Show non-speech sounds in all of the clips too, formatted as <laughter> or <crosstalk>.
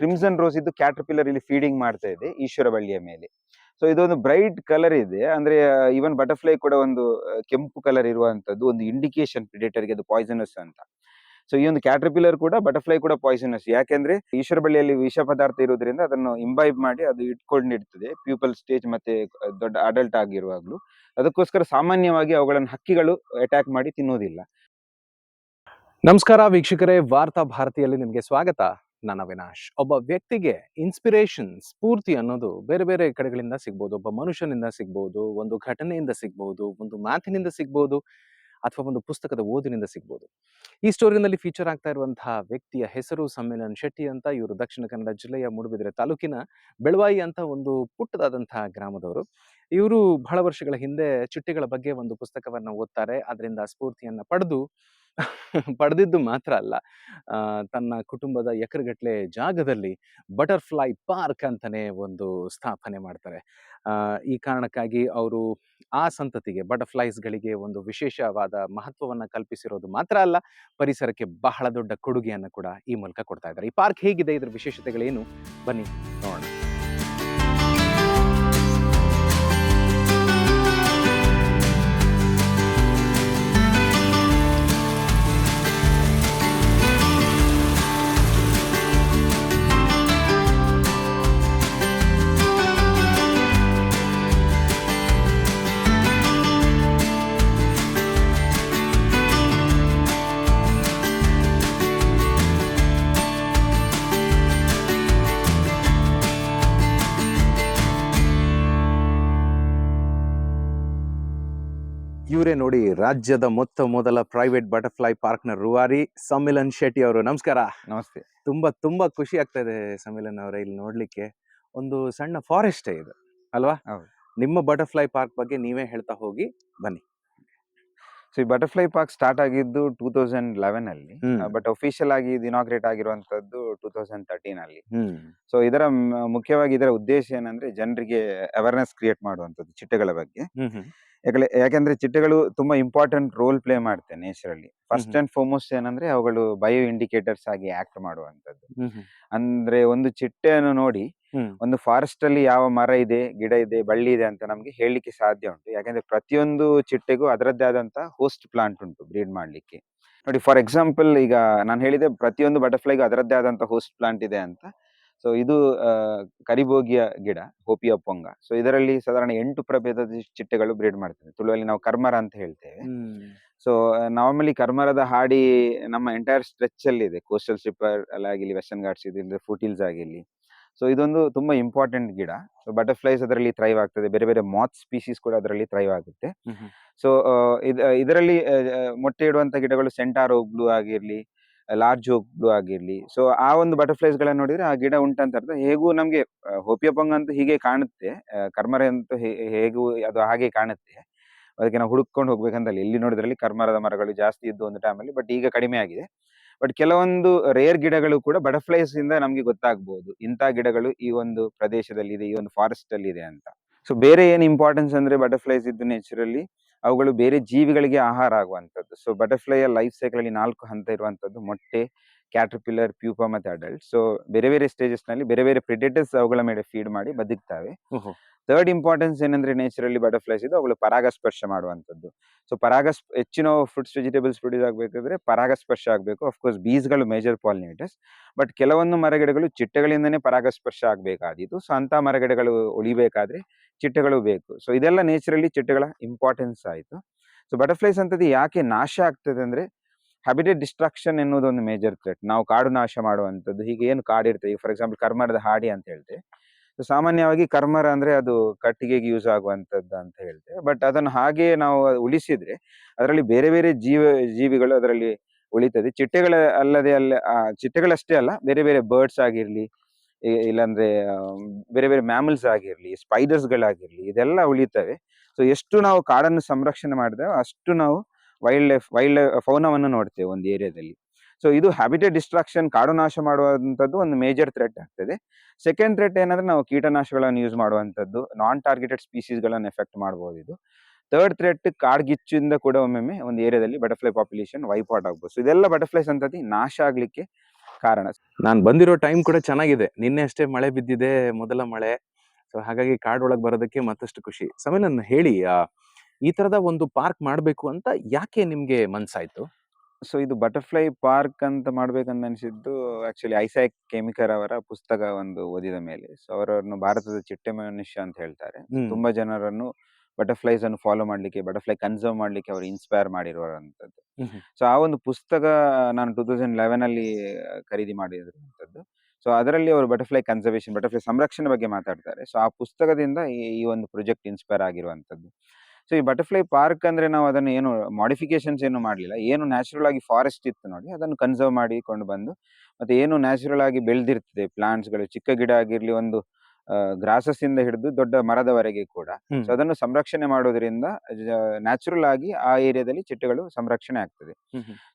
Crimson rose ಇದು caterpillar ಇಲ್ಲಿ feeding ಮಾಡ್ತಾ ಇದೆ ಈಶ್ವರ ಬಳ್ಳಿಯ ಮೇಲೆ. ಸೊ ಇದೊಂದು ಬ್ರೈಟ್ ಕಲರ್ ಇದೆ. ಅಂದ್ರೆ ಈವನ್ ಬಟರ್ಫ್ಲೈ ಕೂಡ ಒಂದು ಕೆಂಪು ಕಲರ್ ಇರುವಂತದ್ದು ಒಂದು ಇಂಡಿಕೇಶನ್ಗೆ ಅದು ಪಾಯ್ಸನಸ್ ಅಂತ. ಸೊ ಈ ಒಂದು ಕ್ಯಾಟರ್ಪಿಲ್ಲರ್ ಕೂಡ ಬಟರ್ಫ್ಲೈ ಕೂಡ ಪಾಯ್ಸನಸ್ ಯಾಕೆಂದ್ರೆ, ಈಶ್ವರ ಬಳ್ಳಿಯಲ್ಲಿ ವಿಷ ಪದಾರ್ಥ ಇರೋದ್ರಿಂದ ಅದನ್ನು ಇಂಬೈಬ್ ಮಾಡಿ ಅದು ಇಟ್ಕೊಂಡಿರ್ತದೆ. ಪ್ಯೂಪಲ್ ಸ್ಟೇಜ್ ಮತ್ತೆ ದೊಡ್ಡ ಅಡಲ್ಟ್ ಆಗಿರುವಾಗಲೂ. ಅದಕ್ಕೋಸ್ಕರ ಸಾಮಾನ್ಯವಾಗಿ ಅವುಗಳನ್ನು ಹಕ್ಕಿಗಳು ಅಟ್ಯಾಕ್ ಮಾಡಿ ತಿನ್ನೋದಿಲ್ಲ ನಮಸ್ಕಾರ ವೀಕ್ಷಕರೇ, ವಾರ್ತಾ ಭಾರತಿಯಲ್ಲಿ ನಿಮಗೆ ಸ್ವಾಗತ. ನಾನು ವಿನಾಶ್ ಒಬ್ಬ ವ್ಯಕ್ತಿಗೆ ಇನ್ಸ್ಪಿರೇಷನ್ ಸ್ಫೂರ್ತಿ ಅನ್ನೋದು ಬೇರೆ ಬೇರೆ ಕಡೆಗಳಿಂದ ಸಿಗ್ಬೋದು. ಒಬ್ಬ ಮನುಷ್ಯನಿಂದ ಸಿಗ್ಬೋದು, ಒಂದು ಘಟನೆಯಿಂದ ಸಿಗ್ಬೋದು, ಒಂದು ಮಾತಿನಿಂದ ಸಿಗ್ಬೋದು, ಅಥವಾ ಒಂದು ಪುಸ್ತಕದ ಓದಿನಿಂದ ಸಿಗ್ಬೋದು. ಈ ಸ್ಟೋರಿನಲ್ಲಿ ಫೀಚರ್ ಆಗ್ತಾ ಇರುವಂತಹ ವ್ಯಕ್ತಿಯ ಹೆಸರು, ಸಮ್ಮೇಳನ್ ಶೆಟ್ಟಿ ಅಂತ ಇವರು ದಕ್ಷಿಣ ಕನ್ನಡ ಜಿಲ್ಲೆಯ ಮೂಡುಬಿದಿರೆ ತಾಲೂಕಿನ ಬೆಳವಾಯಿ ಅಂತ ಒಂದು ಪುಟ್ಟದಾದಂತಹ ಗ್ರಾಮದವರು. ಇವರು ಬಹಳ ವರ್ಷಗಳ ಹಿಂದೆ ಚಿಟ್ಟೆಗಳ ಬಗ್ಗೆ ಒಂದು ಪುಸ್ತಕವನ್ನು ಓದ್ತಾರೆ. ಅದರಿಂದ ಸ್ಫೂರ್ತಿಯನ್ನು ಪಡೆದು ಪಡೆದಿದ್ದು ಮಾತ್ರ ಅಲ್ಲ. ತನ್ನ ಕುಟುಂಬದ ಎಕರೆಗಟ್ಟಲೆ ಜಾಗದಲ್ಲಿ ಬಟರ್ಫ್ಲೈ ಪಾರ್ಕ್ ಅಂತಲೇ ಒಂದು ಸ್ಥಾಪನೆ ಮಾಡ್ತಾರೆ. ಈ ಕಾರಣಕ್ಕಾಗಿ ಅವರು ಆ ಸಂತತಿಗೆ, ಬಟರ್ಫ್ಲೈಸ್ಗಳಿಗೆ ಒಂದು ವಿಶೇಷವಾದ ಮಹತ್ವವನ್ನು ಕಲ್ಪಿಸಿರೋದು ಮಾತ್ರ ಅಲ್ಲ, ಪರಿಸರಕ್ಕೆ ಬಹಳ ದೊಡ್ಡ ಕೊಡುಗೆಯನ್ನು ಕೂಡ ಈ ಮೂಲಕ ಕೊಡ್ತಾ ಇದ್ದಾರೆ. ಈ ಪಾರ್ಕ್ ಹೇಗಿದೆ? ಇದರ ವಿಶೇಷತೆಗಳೇನು? ಬನ್ನಿ ನೋಡೋಣ. ಇವರೇ ನೋಡಿ ರಾಜ್ಯದ ಮೊತ್ತ ಮೊದಲ ಪ್ರೈವೇಟ್ ಬಟರ್ಫ್ಲೈ ಪಾರ್ಕ್ನ ರುವಾರಿ ಸಮ್ಮಿಲನ್ ಶೆಟ್ಟಿ ಅವರು. ನಮಸ್ಕಾರ. ನಮಸ್ತೆ. ತುಂಬಾ ತುಂಬಾ ಖುಷಿ ಆಗ್ತಾ ಇದೆ ಸಮ್ಮಿಲನ್ ಅವರ ಇಲ್ಲಿ ನೋಡ್ಲಿಕ್ಕೆ. ಒಂದು ಸಣ್ಣ ಫಾರೆಸ್ಟ್ ಇದು ಅಲ್ವಾ? ನಿಮ್ಮ ಬಟರ್ಫ್ಲೈ ಪಾರ್ಕ್ ಬಗ್ಗೆ ನೀವೇ ಹೇಳ್ತಾ ಹೋಗಿ ಬನ್ನಿ. ಸೊ ಈ ಬಟರ್ಫ್ಲೈ ಪಾರ್ಕ್ ಸ್ಟಾರ್ಟ್ ಆಗಿದ್ದು ಟೂ ತೌಸಂಡ್ ಲೆವೆನ್ ಅಲ್ಲಿ ಬಟ್ ಅಫಿಷಿಯಲ್ ಆಗಿ ಇದು ಇನಾಗ್ರೇಟ್ ಆಗಿರುವಂತದ್ದು ಟೂ ತೌಸಂಡ್ ತರ್ಟೀನ್ ಅಲ್ಲಿ. ಸೊ ಇದರ ಮುಖ್ಯವಾಗಿ ಇದರ ಉದ್ದೇಶ ಏನಂದ್ರೆ ಜನರಿಗೆ ಅವೇರ್ನೆಸ್ ಕ್ರಿಯೇಟ್ ಮಾಡುವಂತದ್ದು ಚಿಟ್ಟೆಗಳ ಬಗ್ಗೆ. ಯಾಕಂದ್ರೆ ಯಾಕಂದ್ರೆ ಚಿಟ್ಟೆಗಳು ತುಂಬಾ ಇಂಪಾರ್ಟೆಂಟ್ ರೋಲ್ ಪ್ಲೇ ಮಾಡ್ತೆ ನೇಚರ್ ಅಲ್ಲಿ. ಫಸ್ಟ್ ಅಂಡ್ ಫಾರ್ಮೋಸ್ಟ್ ಏನಂದ್ರೆ ಅವುಗಳು ಬಯೋ ಇಂಡಿಕೇಟರ್ಸ್ ಆಗಿ ಆಕ್ಟ್ ಮಾಡುವಂತದ್ದು ಅಂದ್ರೆ ಒಂದು ಚಿಟ್ಟೆಯನ್ನು ನೋಡಿ. ಒಂದು ಫಾರೆಸ್ಟ್ ಅಲ್ಲಿ ಯಾವ ಮರ ಇದೆ ಗಿಡ ಇದೆ ಬಳ್ಳಿ ಇದೆ ಅಂತ ನಮ್ಗೆ ಹೇಳಲಿಕ್ಕೆ ಸಾಧ್ಯ ಉಂಟು. ಯಾಕಂದ್ರೆ ಪ್ರತಿಯೊಂದು ಚಿಟ್ಟೆಗೂ ಅದರದ್ದೇ ಆದಂತಹ ಹೋಸ್ಟ್ ಪ್ಲಾಂಟ್ ಉಂಟು ಬ್ರೀಡ್ ಮಾಡ್ಲಿಕ್ಕೆ. ನೋಡಿ ಫಾರ್ ಎಕ್ಸಾಂಪಲ್ ಈಗ ನಾನು ಹೇಳಿದೆ ಪ್ರತಿಯೊಂದು ಬಟರ್ಫ್ಲೈಗೂ ಅದರದ್ದೇ ಆದಂತಹ ಹೋಸ್ಟ್ ಪ್ಲಾಂಟ್ ಇದೆ ಅಂತ. ಸೊ ಇದು ಕರಿಬೋಗಿಯ ಗಿಡ ಹೋಪಿಯ ಪೊಂಗ ಸೊ ಇದರಲ್ಲಿ ಸಾಧಾರಣ ಎಂಟು ಪ್ರಭೇದದ ಚಿಟ್ಟೆಗಳು ಬ್ರೀಡ್ ಮಾಡ್ತವೆ. ತುಳುವಲ್ಲಿ ನಾವು ಕರ್ಮರ ಅಂತ ಹೇಳ್ತೇವೆ. ಸೊ ನಾರ್ಮಲಿ ಕರ್ಮರದ ಹಾಡಿ ನಮ್ಮ ಎಂಟೈರ್ ಸ್ಟ್ರೆಚ್ ಅಲ್ಲಿ ಇದೆ. ಕೋಸ್ಟಲ್ ಸ್ಲಿಪ್ಪರ್ ಆಗಿರ್ಲಿ ವೆಸ್ಟರ್ನ್ ಘಾಟ್ಸ್ ಇದಿಲ್ಲ ಫುಟಿಲ್ಸ್ ಆಗಿರ್ಲಿ. ಸೊ ಇದೊಂದು ತುಂಬಾ ಇಂಪಾರ್ಟೆಂಟ್ ಗಿಡ. ಸೊ ಬಟರ್ಫ್ಲೈಸ್ ಅದರಲ್ಲಿ ಥ್ರೈವ್ ಆಗ್ತದೆ. ಬೇರೆ ಬೇರೆ ಮಾತ್ ಸ್ಪೀಸೀಸ್ ಕೂಡ ಅದರಲ್ಲಿ ಥ್ರೈವ್ ಆಗುತ್ತೆ. ಸೊ ಇದರಲ್ಲಿ ಮೊಟ್ಟೆ ಇಡುವಂತ ಗಿಡಗಳು ಸೆಂಟಾರ್ ಹೋಗ್ಲು ಆಗಿರ್ಲಿ ಲಾರ್ಜ್ ಹೋಗ್ಲು ಬ್ಲೂ ಆಗಿರ್ಲಿ. ಸೊ ಆ ಒಂದು ಬಟರ್ಫ್ಲೈಸ್ ಗಳನ್ನ ನೋಡಿದ್ರೆ ಆ ಗಿಡ ಉಂಟಂತ ಅರ್ಥ. ಹೇಗೂ ನಮ್ಗೆ ಹೋಪಿಯಪಂಗ ಅಂತ ಹೀಗೆ ಕಾಣುತ್ತೆ. ಕರ್ಮರ ಅಂತೂ ಹೇಗೂ ಅದು ಹಾಗೆ ಕಾಣುತ್ತೆ. ಅದಕ್ಕೆ ನಾವು ಹುಡುಕೊಂಡು ಹೋಗ್ಬೇಕಂತ ಎಲ್ಲಿ ನೋಡಿದ್ರಲ್ಲಿ ಕರ್ಮರದ ಮರಗಳು ಜಾಸ್ತಿ ಇದ್ದು ಒಂದು ಟೈಮಲ್ಲಿ ಬಟ್ ಈಗ ಕಡಿಮೆ ಆಗಿದೆ. ಬಟ್ ಕೆಲವೊಂದು ರೇರ್ ಗಿಡಗಳು ಕೂಡ ಬಟರ್ಫ್ಲೈಸ್ ಇಂದ ನಮಗೆ ಗೊತ್ತಾಗಬಹುದು ಇಂಥ ಗಿಡಗಳು ಈ ಒಂದು ಪ್ರದೇಶದಲ್ಲಿ ಇದೆ ಈ ಒಂದು ಫಾರೆಸ್ಟ್ ಅಲ್ಲಿ ಇದೆ ಅಂತ. ಸೊ ಬೇರೆ ಏನ್ ಇಂಪಾರ್ಟೆನ್ಸ್ ಅಂದ್ರೆ ಬಟರ್ಫ್ಲೈಸ್ ಇದ್ದು ನೇಚರಲ್ಲಿ ಅವುಗಳು ಬೇರೆ ಜೀವಿಗಳಿಗೆ ಆಹಾರ ಆಗುವಂತದ್ದು ಸೊ ಬಟರ್ಫ್ಲೈಯ ಲೈಫ್ ಸೈಕಲ್ ಅಲ್ಲಿ ನಾಲ್ಕು ಹಂತ ಇರುವಂತದ್ದು ಮೊಟ್ಟೆ ಕ್ಯಾಟರ್ಪಿಲ್ಲರ್ ಪ್ಯೂಪ ಮತ್ತೆ ಅಡಲ್ಟ್ ಸೊ ಬೇರೆ ಬೇರೆ ಸ್ಟೇಜಸ್ನಲ್ಲಿ ಬೇರೆ ಬೇರೆ ಪ್ರಿಡೇಟರ್ಸ್ ಅವುಗಳ ಮೇಲೆ ಫೀಡ್ ಮಾಡಿ ಬದುಕ್ತವೆ. ಥರ್ಡ್ ಇಂಪಾರ್ಟೆನ್ಸ್ ಏನಂದ್ರೆ ನೇಚರಲ್ಲಿ ಬಟರ್ಫ್ಲೈಸ್ ಇದು ಅವುಗಳು ಪರಾಗಸ್ಪರ್ಶ ಮಾಡುವಂಥದ್ದು. ಸೊ ಪರಾಗಸ್ ಹೆಚ್ಚಿನ ಫ್ರೂಟ್ಸ್ ವೆಜಿಟೇಬಲ್ಸ್ ಪ್ರೊಡ್ಯೂಸ್ ಆಗಬೇಕಾದ್ರೆ ಪರಾಗಸ್ಪರ್ಶ ಆಗಬೇಕು. ಅಫ್ಕೋರ್ಸ್ ಬೀಸ್ಗಳು ಮೇಜರ್ ಪಾಲಿನೇಟರ್ಸ್ ಬಟ್ ಕೆಲವೊಂದು ಮರಗಿಡಗಳು ಚಿಟ್ಟೆಗಳಿಂದನೇ ಪರಾಗಸ್ಪರ್ಶ ಆಗಬೇಕಾದಿತ್ತು ಸೊ ಅಂತ ಮರಗಿಡಗಳು ಉಳಿಬೇಕಾದ್ರೆ ಚಿಟ್ಟೆಗಳು ಬೇಕು. ಸೊ ಇದೆಲ್ಲ ನೇಚರಲ್ಲಿ ಚಿಟ್ಟೆಗಳ ಇಂಪಾರ್ಟೆನ್ಸ್ ಆಯಿತು. ಸೊ ಬಟರ್ಫ್ಲೈಸ್ ಅಂತದ್ದು ಯಾಕೆ ನಾಶ ಆಗ್ತದೆ ಅಂದ್ರೆ ಹ್ಯಾಬಿಟೇಟ್ ಡಿಸ್ಟ್ರಾಕ್ಷನ್ ಎನ್ನುವುದು ಒಂದು ಮೇಜರ್ ಥ್ರೆಟ್ ನಾವು ಕಾಡು ನಾಶ ಮಾಡುವಂಥದ್ದು. ಹೀಗೆ ಏನು ಕಾಡಿರ್ತದೆ. ಫಾರ್ ಎಕ್ಸಾಂಪಲ್ ಕರ್ಮರದ ಹಾಡಿ ಅಂತ ಹೇಳ್ತೇವೆ ಸಾಮಾನ್ಯವಾಗಿ ಕರ್ಮರ ಅಂದ್ರೆ ಅದು ಕಟ್ಟಿಗೆಗೆ ಯೂಸ್ ಆಗುವಂಥದ್ದು ಅಂತ ಹೇಳ್ತೇವೆ. ಬಟ್ ಅದನ್ನು ಹಾಗೆ ನಾವು ಉಳಿಸಿದ್ರೆ ಅದರಲ್ಲಿ ಬೇರೆ ಬೇರೆ ಜೀವ, ಜೀವಿಗಳು ಅದರಲ್ಲಿ ಉಳಿತದೆ. ಚಿಟ್ಟೆಗಳ ಅಲ್ಲದೆ ಅಲ್ಲ ಚಿಟ್ಟೆಗಳಷ್ಟೇ ಅಲ್ಲ, ಬೇರೆ ಬೇರೆ ಬರ್ಡ್ಸ್ ಆಗಿರಲಿ ಇಲ್ಲಾಂದ್ರೆ ಬೇರೆ ಬೇರೆ ಮ್ಯಾಮಲ್ಸ್ ಆಗಿರಲಿ ಸ್ಪೈಡರ್ಸ್ ಗಳಾಗಿರ್ಲಿ, ಇದೆಲ್ಲ ಉಳಿತವೆ. ಸೊ ಎಷ್ಟು ನಾವು ಕಾಡನ್ನು ಸಂರಕ್ಷಣೆ ಮಾಡಿದೆ ಅಷ್ಟು ನಾವು ವೈಲ್ಡ್ ಲೈಫ್ ವೈಲ್ಡ್ ಲೈಫ್ ಫೌನವನ್ನು ನೋಡ್ತೇವೆ ಒಂದು ಏರಿಯಾದಲ್ಲಿ. ಸೊ ಇದು ಹ್ಯಾಬಿಟೇಟ್ ಡಿಸ್ಟ್ರಾಕ್ಷನ್ ಕಾಡು ನಾಶ ಮಾಡುವಂಥದ್ದು ಒಂದು ಮೇಜರ್ ಥ್ರೆಟ್ ಆಗ್ತದೆ. ಸೆಕೆಂಡ್ ಥ್ರೆಟ್ ಏನಂದ್ರೆ ನಾವು ಕೀಟನಾಶಕಗಳನ್ನು ಯೂಸ್ ಮಾಡುವಂಥದ್ದು ನಾನ್ ಟಾರ್ಗೆಟೆಡ್ ಸ್ಪೀಸೀಸ್ಗಳನ್ನು ಎಫೆಕ್ಟ್ ಮಾಡಬಹುದು ಇದು ಥರ್ಡ್ ಥ್ರೆಟ್ ಕಾಡ್ಗಿಚ್ಚಿಂದ ಕೂಡ ಒಮ್ಮೊಮ್ಮೆ ಒಂದು ಏರಿಯಾದಲ್ಲಿ ಬಟರ್ಫ್ಲೈ ಪಾಪ್ಯುಲೇಷನ್ ವೈಪ್ ಔಟ್ ಆಗ್ಬೋದು. ಸೊ ಇದೆಲ್ಲ ಬಟರ್ಫ್ಲೈ ಸಂತತಿ ನಾಶ ಆಗ್ಲಿಕ್ಕೆ ಕಾರಣ. ನಾನು ಬಂದಿರೋ ಟೈಮ್ ಕೂಡ ಚೆನ್ನಾಗಿದೆ. ನಿನ್ನೆ ಅಷ್ಟೇ ಮಳೆ ಬಿದ್ದಿದೆ, ಮೊದಲ ಮಳೆ. ಸೊ ಹಾಗಾಗಿ ಕಾಡೊಳಗೆ ಬರೋದಕ್ಕೆ ಮತ್ತಷ್ಟು ಖುಷಿ. ಸಮಯ ನನ್ನ ಹೇಳಿ ಈ ತರದ ಒಂದು ಪಾರ್ಕ್ ಮಾಡಬೇಕು ಅಂತ ಯಾಕೆ ನಿಮ್ಗೆ ಮನ್ಸಾಯ್ತು? ಸೊ ಇದು ಬಟರ್ಫ್ಲೈ ಪಾರ್ಕ್ ಅಂತ ಮಾಡ್ಬೇಕಂತ ಅನಿಸಿದ್ದು ಆಕ್ಚುಲಿ ಐಸಾಕ್ ಕೆಮಿಕರ್ ಅವರ ಪುಸ್ತಕ ಒಂದು ಓದಿದ ಮೇಲೆ. ಸೊ ಅವರನ್ನು ಭಾರತದ ಚಿಟ್ಟೆ ಮನುಷ್ಯ ಅಂತ ಹೇಳ್ತಾರೆ. ಹ್ಮ್. ತುಂಬಾ ಜನರನ್ನು ಬಟರ್ಫ್ಲೈಸ್ ಅನ್ನು ಫಾಲೋ ಮಾಡ್ಲಿಕ್ಕೆ ಬಟರ್ಫ್ಲೈ ಕನ್ಸರ್ವ್ ಮಾಡ್ಲಿಕ್ಕೆ ಅವರು ಇನ್ಸ್ಪೈರ್ ಮಾಡಿರುವಂತದ್ದು. ಸೊ ಆ ಒಂದು ಪುಸ್ತಕ ನಾನು ಟೂ ತೌಸಂಡ್ ಲೆವೆನ್ ಅಲ್ಲಿ ಆ, ಖರೀದಿ ಮಾಡಿರುವಂತದ್ದು ಸೊ ಅದರಲ್ಲಿ ಅವರು ಬಟರ್ಫ್ಲೈ ಕನ್ಸರ್ವೇಷನ್ ಬಟರ್ಫ್ಲೈ ಸಂರಕ್ಷಣೆ ಬಗ್ಗೆ ಮಾತಾಡ್ತಾರೆ. ಸೊ ಆ ಪುಸ್ತಕದಿಂದ ಈ ಈ ಒಂದು ಪ್ರೊಜೆಕ್ಟ್ ಇನ್ಸ್ಪೈರ್ ಆಗಿರುವಂತದ್ದು ಸೊ ಈ ಬಟರ್ಫ್ಲೈ ಪಾರ್ಕ್ ಅಂದ್ರೆ ನಾವು ಅದನ್ನು ಏನು ಮಾಡಿಫಿಕೇಶನ್ಸ್ ಏನು ಮಾಡಲಿಲ್ಲ. ಏನು ನ್ಯಾಚುರಲ್ ಆಗಿ ಫಾರೆಸ್ಟ್ ಇತ್ತು ನೋಡಿ, ಅದನ್ನು ಕನ್ಸರ್ವ್ ಮಾಡಿಕೊಂಡು ಬಂದು, ಮತ್ತೆ ಏನು ನ್ಯಾಚುರಲ್ ಆಗಿ ಬೆಳೆದಿರ್ತದೆ ಪ್ಲಾಂಟ್ಸ್ಗಳು ಚಿಕ್ಕ ಗಿಡ ಆಗಿರಲಿ ಒಂದು ಗ್ರಾಸಸ್ ಇಂದ ಹಿಡಿದು ದೊಡ್ಡ ಮರದವರೆಗೆ ಕೂಡ. ಸೊ ಅದನ್ನು ಸಂರಕ್ಷಣೆ ಮಾಡೋದ್ರಿಂದ ನ್ಯಾಚುರಲ್ ಆಗಿ ಆ ಏರಿಯಾದಲ್ಲಿ ಚಿಟ್ಟೆಗಳು ಸಂರಕ್ಷಣೆ ಆಗ್ತದೆ.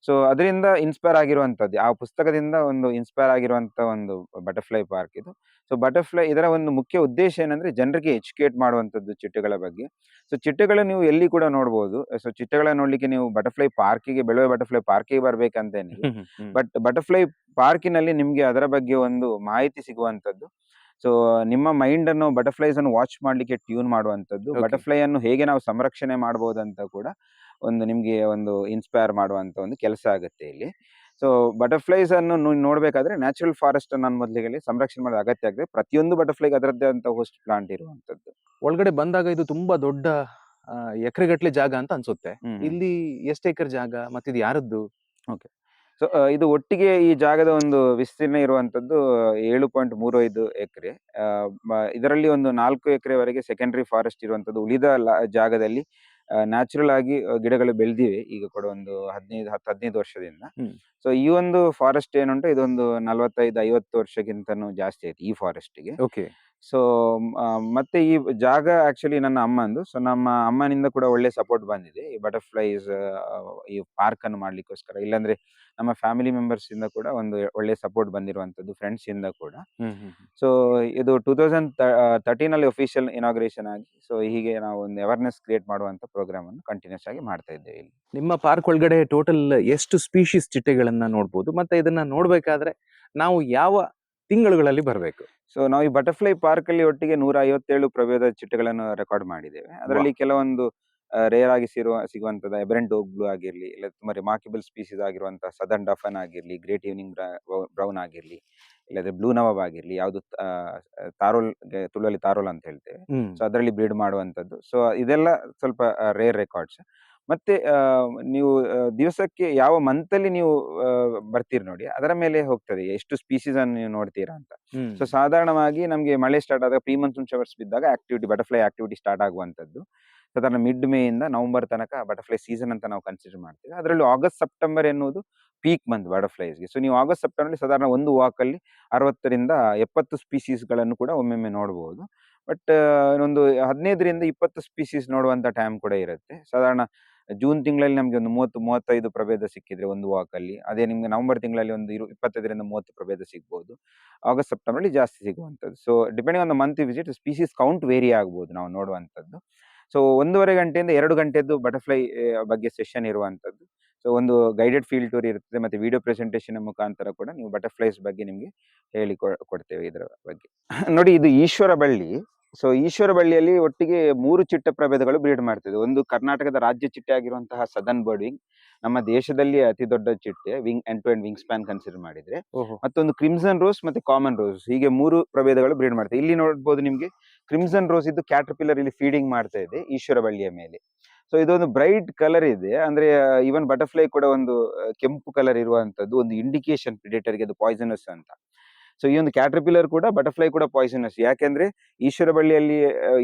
ಸೊ ಅದರಿಂದ ಇನ್ಸ್ಪೈರ್ ಆಗಿರುವಂತದ್ದು ಆ ಪುಸ್ತಕದಿಂದ ಒಂದು ಇನ್ಸ್ಪೈರ್ ಆಗಿರುವಂತ ಒಂದು ಬಟರ್ಫ್ಲೈ ಪಾರ್ಕ್ ಇದು. ಸೊ ಬಟರ್ಫ್ಲೈ ಇದರ ಒಂದು ಮುಖ್ಯ ಉದ್ದೇಶ ಏನಂದ್ರೆ ಜನರಿಗೆ ಎಜುಕೇಟ್ ಮಾಡುವಂತದ್ದು ಚಿಟ್ಟೆಗಳ ಬಗ್ಗೆ. ಸೊ ಚಿಟ್ಟೆಗಳು ನೀವು ಎಲ್ಲಿ ಕೂಡ ನೋಡಬಹುದು ಸೊ ಚಿಟ್ಟೆಗಳ ನೋಡ್ಲಿಕ್ಕೆ ನೀವು ಬಟರ್ಫ್ಲೈ ಪಾರ್ಕಿಗೆ ಬೆಳವೆ ಬಟರ್ಫ್ಲೈ ಪಾರ್ಕಿಗೆ ಬರ್ಬೇಕಂತೇನಿಲ್ಲ. ಬಟ್ ಬಟರ್ಫ್ಲೈ ಪಾರ್ಕಿನಲ್ಲಿ ನಿಮ್ಗೆ ಅದರ ಬಗ್ಗೆ ಒಂದು ಮಾಹಿತಿ ಸಿಗುವಂತದ್ದು ಸೊ ನಿಮ್ಮ ಮೈಂಡ್ ಅನ್ನು ಬಟರ್ಫ್ಲೈಸ್ ಅನ್ನು ವಾಚ್ ಮಾಡ್ಲಿಕ್ಕೆ ಟ್ಯೂನ್ ಮಾಡುವಂತದ್ದು ಬಟರ್ಫ್ಲೈ ಅನ್ನು ಹೇಗೆ ನಾವು ಸಂರಕ್ಷಣೆ ಮಾಡಬಹುದಂತ ಕೂಡ ಒಂದು ನಿಮಗೆ ಒಂದು ಇನ್ಸ್ಪೈರ್ ಮಾಡುವಂತ ಒಂದು ಕೆಲಸ ಆಗುತ್ತೆ ಇಲ್ಲಿ. ಸೊ ಬಟರ್ಫ್ಲೈಸ್ ಅನ್ನು ನೋಡಬೇಕಾದ್ರೆ ನ್ಯಾಚುರಲ್ ಫಾರೆಸ್ಟ್ ನಾನು ಮೊದಲಿಗೆ ಸಂರಕ್ಷಣೆ ಮಾಡೋದು ಅಗತ್ಯ ಆಗಿದೆ ಪ್ರತಿಯೊಂದು ಬಟರ್ಫ್ಲೈಗೆ ಅದರದ್ದೇ ಅಂತ ಹೋಸ್ಟ್ ಪ್ಲಾಂಟ್ ಇರುವಂತದ್ದು ಒಳಗಡೆ ಬಂದಾಗ ಇದು ತುಂಬಾ ದೊಡ್ಡ ಎಕರೆಗಟ್ಟಲೆ ಜಾಗ ಅಂತ ಅನ್ಸುತ್ತೆ. ಇಲ್ಲಿ ಎಷ್ಟು ಎಕರೆ ಜಾಗ ಮತ್ತೆ ಇದು ಯಾರದ್ದು ಸೊ ಇದು ಒಟ್ಟಿಗೆ ಈ ಜಾಗದ ಒಂದು ವಿಸ್ತೀರ್ಣ ಇರುವಂತದ್ದು ಏಳು ಪಾಯಿಂಟ್ ಮೂರು ಐದು ಎಕರೆ. ಇದರಲ್ಲಿ ಒಂದು ನಾಲ್ಕು ಎಕರೆವರೆಗೆ ಸೆಕೆಂಡರಿ ಫಾರೆಸ್ಟ್ ಇರುವಂತದ್ದು ಉಳಿದ ಜಾಗದಲ್ಲಿ ನ್ಯಾಚುರಲ್ ಆಗಿ ಗಿಡಗಳು ಬೆಳೆದಿವೆ. ಈಗ ಕೂಡ ಒಂದು ಹದಿನೈದು ಹತ್ತು ಹದಿನೈದು ವರ್ಷದಿಂದ. ಸೊ ಈ ಒಂದು ಫಾರೆಸ್ಟ್ ಏನುಂಟು ಇದೊಂದು ನಲವತ್ತೈದು ಐವತ್ತು ವರ್ಷಕ್ಕಿಂತನೂ ಜಾಸ್ತಿ ಆಯ್ತು ಈ ಫಾರೆಸ್ಟ್ಗೆ ಓಕೆ ಸೊ ಮತ್ತೆ ಈ ಜಾಗ ಆಕ್ಚುಲಿ ನನ್ನ ಅಮ್ಮಂದು. ಸೊ ನಮ್ಮ ಅಮ್ಮನಿಂದ ಕೂಡ ಒಳ್ಳೆ ಸಪೋರ್ಟ್ ಬಂದಿದೆ. ಈ ಬಟರ್ಫ್ಲೈಸ್ ಈ ಪಾರ್ಕ್ ಅನ್ನು ಮಾಡ್ಲಿಕ್ಕೋಸ್ಕರ. ಇಲ್ಲಾಂದ್ರೆ ನಮ್ಮ ಫ್ಯಾಮಿಲಿ ಮೆಂಬರ್ಸ್ ಇಂದ ಕೂಡ ಒಂದು ಒಳ್ಳೆ ಸಪೋರ್ಟ್ ಬಂದಿರುವಂತದ್ದು ಫ್ರೆಂಡ್ಸ್ ಇಂದ ಕೂಡ. ಸೊ ಇದು ಟೂ ತೌಸಂಡ್ ತರ್ಟೀನ್ ಅಲ್ಲಿ ಒಫಿಷಿಯಲ್ ಇನಾಗ್ರೇಷನ್ ಆಗಿ ಸೊ ಹೀಗೆ ನಾವು ಒಂದು ಅವೇರ್ನೆಸ್ ಕ್ರಿಯೇಟ್ ಮಾಡುವಂತ ಪ್ರೋಗ್ರಾಮ್ ಅನ್ನು ಕಂಟಿನ್ಯೂಸ್ ಆಗಿ ಮಾಡ್ತಾ ಇದ್ದೇವೆ ಇಲ್ಲಿ. ನಿಮ್ಮ ಪಾರ್ಕ್ ಒಳಗಡೆ ಟೋಟಲ್ ಎಷ್ಟು ಸ್ಪೀಶೀಸ್ ಚಿಟ್ಟೆಗಳನ್ನ ನೋಡಬಹುದು ಮತ್ತೆ ಇದನ್ನ ನೋಡ್ಬೇಕಾದ್ರೆ ನಾವು ಯಾವ ತಿಂಗಳುಗಳಲ್ಲಿ ಬರಬೇಕು. ಸೊ ನಾವು ಈ ಬಟರ್ಫ್ಲೈ ಪಾರ್ಕ್ ಅಲ್ಲಿ ಒಟ್ಟಿಗೆ ನೂರ ಐವತ್ತೇಳು ಪ್ರಭೇದ ಚಿಟ್ಟೆಗಳನ್ನು ರೆಕಾರ್ಡ್ ಮಾಡಿದ್ದೇವೆ. ಅದರಲ್ಲಿ ಕೆಲವೊಂದು ರೇರ್ ಆಗಿ ಸಿರುವ ಸಿಗುವಂತದ ಎಬರೆಂಟ್ ಬ್ಲೂ ಆಗಿರ್ಲಿ ಇಲ್ಲ ತುಂಬಾ ರಿಮಾರ್ಕೆಬಲ್ ಸ್ಪೀಸೀಸ್ ಆಗಿರುವಂತಹ ಸದನ್ ಡಫನ್ ಆಗಿರ್ಲಿ ಗ್ರೇಟ್ ಈವ್ನಿಂಗ್ ಬ್ರೌನ್ ಆಗಿರ್ಲಿ ಇಲ್ಲದ್ರೆ ಬ್ಲೂ ನವಾಬ್ ಆಗಿರ್ಲಿ ಯಾವುದು ತಾರೋಲ್ ತುಳುವಲ್ಲಿ ತಾರೋಲ್ ಅಂತ ಹೇಳ್ತೇವೆ. ಸೊ ಅದರಲ್ಲಿ ಬ್ರೀಡ್ ಮಾಡುವಂತದ್ದು ಸೊ ಇದೆಲ್ಲ ಸ್ವಲ್ಪ ರೇರ್ ರೆಕಾರ್ಡ್ಸ್ ಮತ್ತೆ ನೀವು ದಿವಸಕ್ಕೆ ಯಾವ ಮಂತ್ ಅಲ್ಲಿ ನೀವು ಬರ್ತೀರಿ ನೋಡಿ ಅದರ ಮೇಲೆ ಹೋಗ್ತದೆ. ಎಷ್ಟು ಸ್ಪೀಸೀಸ್ ಅನ್ನು ನೀವು ನೋಡ್ತೀರಾ ಅಂತ. ಸೊ ಸಾಧಾರಣವಾಗಿ ನಮಗೆ ಮಳೆ ಸ್ಟಾರ್ಟ್ ಆದಾಗ ಪ್ರೀ ಮನ್ಸೂನ್ ಶವರ್ಸ್ ಬಿದ್ದಾಗ ಆಕ್ಟಿವಿಟಿ ಬಟರ್ಫ್ಲೈ ಆಕ್ಟಿವಿಟಿ ಸ್ಟಾರ್ಟ್ ಆಗುವಂಥದ್ದು. ಸಾಧಾರಣ ಮಿಡ್ ಮೇ ಇಂದ ನವೆಂಬರ್ ತನಕ ಬಟರ್ಫ್ಲೈ ಸೀಸನ್ ಅಂತ ನಾವು ಕನ್ಸಿಡರ್ ಮಾಡ್ತೀವಿ. ಅದರಲ್ಲಿ ಆಗಸ್ಟ್ ಸೆಪ್ಟೆಂಬರ್ ಎನ್ನುವುದು ಪೀಕ್ ಮಂತ್ ಬಟರ್ಫ್ಲೈಸ್ಗೆ ಸೊ ನೀವು ಆಗಸ್ಟ್ ಸೆಪ್ಟೆಂಬರ್ ಸಾಧಾರಣ ಒಂದು ವಾಕ್ ಅಲ್ಲಿ ಅರವತ್ತರಿಂದ ಎಪ್ಪತ್ತು ಸ್ಪೀಸೀಸ್ಗಳನ್ನು ಕೂಡ ಒಮ್ಮೊಮ್ಮೆ ನೋಡಬಹುದು ಬಟ್ ಒಂದು ಹದಿನೈದರಿಂದ ಇಪ್ಪತ್ತು ಸ್ಪೀಸೀಸ್ ನೋಡುವಂತ ಟೈಮ್ ಕೂಡ ಇರುತ್ತೆ. ಸಾಧಾರಣ ಜೂನ್ ತಿಂಗಳಲ್ಲಿ ನಮಗೆ ಒಂದು ಮೂವತ್ತು, ಮೂವತ್ತೈದು ಪ್ರಭೇದ ಸಿಕ್ಕಿದ್ರೆ ಒಂದು ವಾಕ್ ಅಲ್ಲಿ ಅದೇ ನಿಮಗೆ ನವೆಂಬರ್ ತಿಂಗಳಲ್ಲಿ ಒಂದು ಇರು, ಇಪ್ಪತ್ತೈದರಿಂದ ಮೂವತ್ತು ಪ್ರಭೇದ ಸಿಗ್ಬೋದು. ಆಗಸ್ಟ್ ಸೆಪ್ಟೆಂಬರ್ ಅಲ್ಲಿ ಜಾಸ್ತಿ ಸಿಗುವಂಥದ್ದು. So depending on the month visit species count vary ಆಗ್ಬೋದು ನಾವು ನೋಡುವಂಥದ್ದು. ಸೊ ಒಂದೂವರೆ ಗಂಟೆಯಿಂದ ಎರಡು ಗಂಟೆದ್ದು ಬಟರ್ಫ್ಲೈ ಬಗ್ಗೆ ಸೆಷನ್ ಇರುವಂಥದ್ದು. ಸೊ ಒಂದು ಗೈಡೆಡ್ ಫೀಲ್ಡ್ ಟೂರ್ ಇರ್ತದೆ, ಮತ್ತೆ ವಿಡಿಯೋ ಪ್ರೆಸೆಂಟೇಷನ್ ಮುಖಾಂತರ ಕೂಡ ನೀವು ಬಟರ್ಫ್ಲೈಸ್ ಬಗ್ಗೆ ನಿಮಗೆ ಹೇಳಿ ಕೊಡ್ತೇವೆ ಇದರ ಬಗ್ಗೆ. <laughs> ನೋಡಿ, ಇದು ಈಶ್ವರ ಬಳ್ಳಿ. ಸೊ ಈಶ್ವರ ಬಳ್ಳಿಯಲ್ಲಿ ಒಟ್ಟಿಗೆ ಮೂರು ಚಿಟ್ಟೆ ಪ್ರಭೇದಗಳು ಬ್ರೀಡ್ ಮಾಡ್ತದೆ ಒಂದು ಕರ್ನಾಟಕದ ರಾಜ್ಯ ಚಿಟ್ಟೆ ಆಗಿರುವಂತಹ ಸದನ್ ಬರ್ಡ್ ವಿಂಗ್ ನಮ್ಮ ದೇಶದಲ್ಲಿ ಅತಿ ದೊಡ್ಡ ಚಿಟ್ಟೆ wing end to end wingspan consider ಮಾಡಿದ್ರೆ ಮತ್ತೊಂದು ಕ್ರಿಮ್ಸನ್ ರೋಸ್ ಮತ್ತೆ ಕಾಮನ್ ರೋಸ್ ಹೀಗೆ ಮೂರು ಪ್ರಭೇದಗಳು ಬ್ರೀಡ್ ಮಾಡ್ತವೆ ಇಲ್ಲಿ ನೋಡ್ಬೋದು ನಿಮಗೆ ಕ್ರಿಮ್ಸನ್ ರೋಸ್ ಇದು ಕ್ಯಾಟರ್ಪಿಲ್ಲರ್ ಇಲ್ಲಿ ಫೀಡಿಂಗ್ ಮಾಡ್ತಾ ಇದೆ ಈಶ್ವರ ಬಳ್ಳಿಯ ಮೇಲೆ. ಸೊ ಇದೊಂದು ಬ್ರೈಟ್ ಕಲರ್ ಇದೆ. ಅಂದ್ರೆ ಈವನ್ ಬಟರ್ಫ್ಲೈ ಕೂಡ ಒಂದು ಕೆಂಪು ಕಲರ್ ಇರುವಂತದ್ದು ಒಂದು ಇಂಡಿಕೇಶನ್ ಪ್ರಿಡೇಟರ್ಗೆ ಅದು ಪಾಯ್ಸನಸ್ ಅಂತ. ಸೊ ಈ ಒಂದು ಕ್ಯಾಟರ್ಪಿಲ್ಲರ್ ಕೂಡ ಬಟರ್ಫ್ಲೈ ಕೂಡ ಪಾಯ್ಸನಸ್ ಯಾಕೆಂದ್ರೆ ಈಶ್ವರ ಬಳ್ಳಿಯಲ್ಲಿ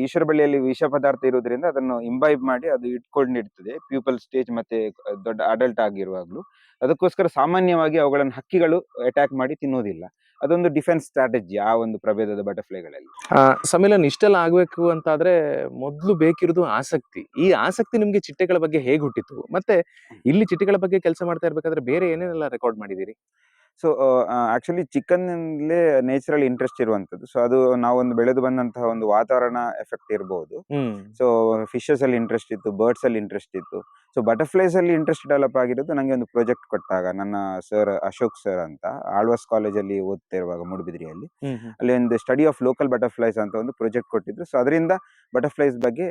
ಈಶ್ವರ ಬಳ್ಳಿಯಲ್ಲಿ ವಿಷ ಪದಾರ್ಥ ಇರೋದ್ರಿಂದ ಅದನ್ನು ಇಂಬೈಬ್ ಮಾಡಿ ಅದು ಇಟ್ಕೊಂಡಿರ್ತದೆ. ಪ್ಯೂಪಲ್ ಸ್ಟೇಜ್ ಮತ್ತೆ ದೊಡ್ಡ ಅಡಲ್ಟ್ ಆಗಿರುವಾಗಲೂ. ಅದಕ್ಕೋಸ್ಕರ ಸಾಮಾನ್ಯವಾಗಿ ಅವುಗಳನ್ನು ಹಕ್ಕಿಗಳು ಅಟ್ಯಾಕ್ ಮಾಡಿ ತಿನ್ನೋದಿಲ್ಲ. ಅದೊಂದು ಡಿಫೆನ್ಸ್ ಸ್ಟ್ರಾಟಜಿ ಆ ಒಂದು ಪ್ರಭೇದದ ಬಟರ್ಫ್ಲೈಗಳಲ್ಲಿ ಆ, ಸಮ್ಮಿಲನ್ ಇಷ್ಟೆಲ್ಲ ಆಗ್ಬೇಕು ಅಂತಾದ್ರೆ ಮೊದ್ಲು ಬೇಕಿರೋದು ಆಸಕ್ತಿ. ಈ ಆಸಕ್ತಿ ನಿಮ್ಗೆ ಚಿಟ್ಟೆಗಳ ಬಗ್ಗೆ ಹೇಗೆ ಹುಟ್ಟಿತು? ಮತ್ತೆ ಇಲ್ಲಿ ಚಿಟ್ಟೆಗಳ ಬಗ್ಗೆ ಕೆಲಸ ಮಾಡ್ತಾ ಇರ್ಬೇಕಾದ್ರೆ ಬೇರೆ ಏನೇನೆಲ್ಲ ರೆಕಾರ್ಡ್ ಮಾಡಿದೀರಿ ಸೊ ಆಕ್ಚುಲಿ ಚಿಕನ್ನಿಂದಲೇ ನೇಚರಲ್ ಇಂಟ್ರೆಸ್ಟ್ ಇರುವಂಥದ್ದು. ಸೊ ಅದು ನಾವೊಂದು ಬೆಳೆದು ಬಂದಂತಹ ಒಂದು ವಾತಾವರಣ ಎಫೆಕ್ಟ್ ಇರಬಹುದು ಸೊ ಫಿಶಸ್ ಅಲ್ಲಿ ಇಂಟ್ರೆಸ್ಟ್ ಇತ್ತು ಬರ್ಡ್ಸ್ ಅಲ್ಲಿ ಇಂಟ್ರೆಸ್ಟ್ ಇತ್ತು. ಸೊ ಬಟರ್ಫ್ಲೈಸ್ ಅಲ್ಲಿ ಇಂಟ್ರೆಸ್ಟ್ ಡೆವಲಪ್ ಆಗಿರೋದು ನನಗೆ ಒಂದು ಪ್ರಾಜೆಕ್ಟ್ ಕೊಟ್ಟಾಗ ನನ್ನ ಸರ್ ಅಶೋಕ್ ಸರ್ ಅಂತ. ಆಳ್ವಾಸ್ ಕಾಲೇಜಲ್ಲಿ ಓದ್ತಿರುವಾಗ ಮೂಡುಬಿದ್ರಿಯಲ್ಲಿ. ಹ್ಮ್ ಹ್ಮ್. ಅಲ್ಲಿ ಒಂದು ಸ್ಟಡಿ ಆಫ್ ಲೋಕಲ್ ಬಟರ್ಫ್ಲೈಸ್ ಅಂತ ಒಂದು ಪ್ರಾಜೆಕ್ಟ್ ಕೊಟ್ಟಿದ್ರು. ಸೊ ಅದರಿಂದ ಬಟರ್ಫ್ಲೈಸ್ ಬಗ್ಗೆ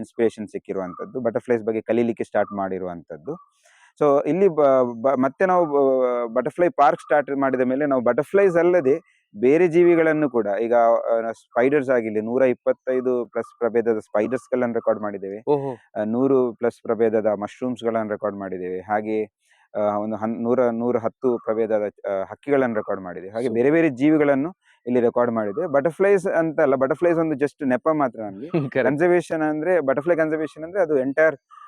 ಇನ್ಸ್ಪಿರೇಷನ್ ಸಿಕ್ಕಿರುವಂಥದ್ದು. ಬಟರ್ಫ್ಲೈಸ್ ಬಗ್ಗೆ ಕಲೀಲಿಕ್ಕೆ ಸ್ಟಾರ್ಟ್ ಮಾಡಿರುವಂಥದ್ದು. ಸೊ ಇಲ್ಲಿ ಮತ್ತೆ ನಾವು ಬಟರ್ಫ್ಲೈ ಪಾರ್ಕ್ ಸ್ಟಾರ್ಟ್ ಮಾಡಿದ ಮೇಲೆ ನಾವು ಬಟರ್ಫ್ಲೈಸ್ ಅಲ್ಲದೆ ಬೇರೆ ಜೀವಿಗಳನ್ನು ಕೂಡ ಈಗ ಸ್ಪೈಡರ್ಸ್ ಆಗಿಲ್ಲ ನೂರ ಇಪ್ಪತ್ತೈದು ಪ್ಲಸ್ ಪ್ರಭೇದದ ಸ್ಪೈಡರ್ಸ್ಗಳನ್ನು ರೆಕಾರ್ಡ್ ಮಾಡಿದ್ದೇವೆ ನೂರು ಪ್ಲಸ್ ಪ್ರಭೇದದ ಮಶ್ರೂಮ್ಸ್ಗಳನ್ನು ರೆಕಾರ್ಡ್ ಮಾಡಿದ್ದೇವೆ. ಹಾಗೆ ಒಂದು ಹನ್ ನೂರ ನೂರ ಹತ್ತು ಪ್ರಭೇದದ ಹಕ್ಕಿಗಳನ್ನು ರೆಕಾರ್ಡ್ ಮಾಡಿದೆ ಹಾಗೆ ಬೇರೆ ಬೇರೆ ಜೀವಿಗಳನ್ನು ಇಲ್ಲಿ ರೆಕಾರ್ಡ್ ಮಾಡಿದೆ ಬಟರ್ಫ್ಲೈಸ್ ಅಂತ ಅಲ್ಲ ಬಟರ್ಫ್ಲೈಸ್ ಒಂದು ಜಸ್ಟ್ ನೆಪ ಮಾತ್ರ ನಮಗೆ. <laughs> Correct. ಅಂದ್ರೆ ಬಟರ್ಫ್ಲೈ ಕನ್ಸರ್ವೇಶನ್ ಅಂದ್ರೆ ಅದು ಎಂಟೈರ್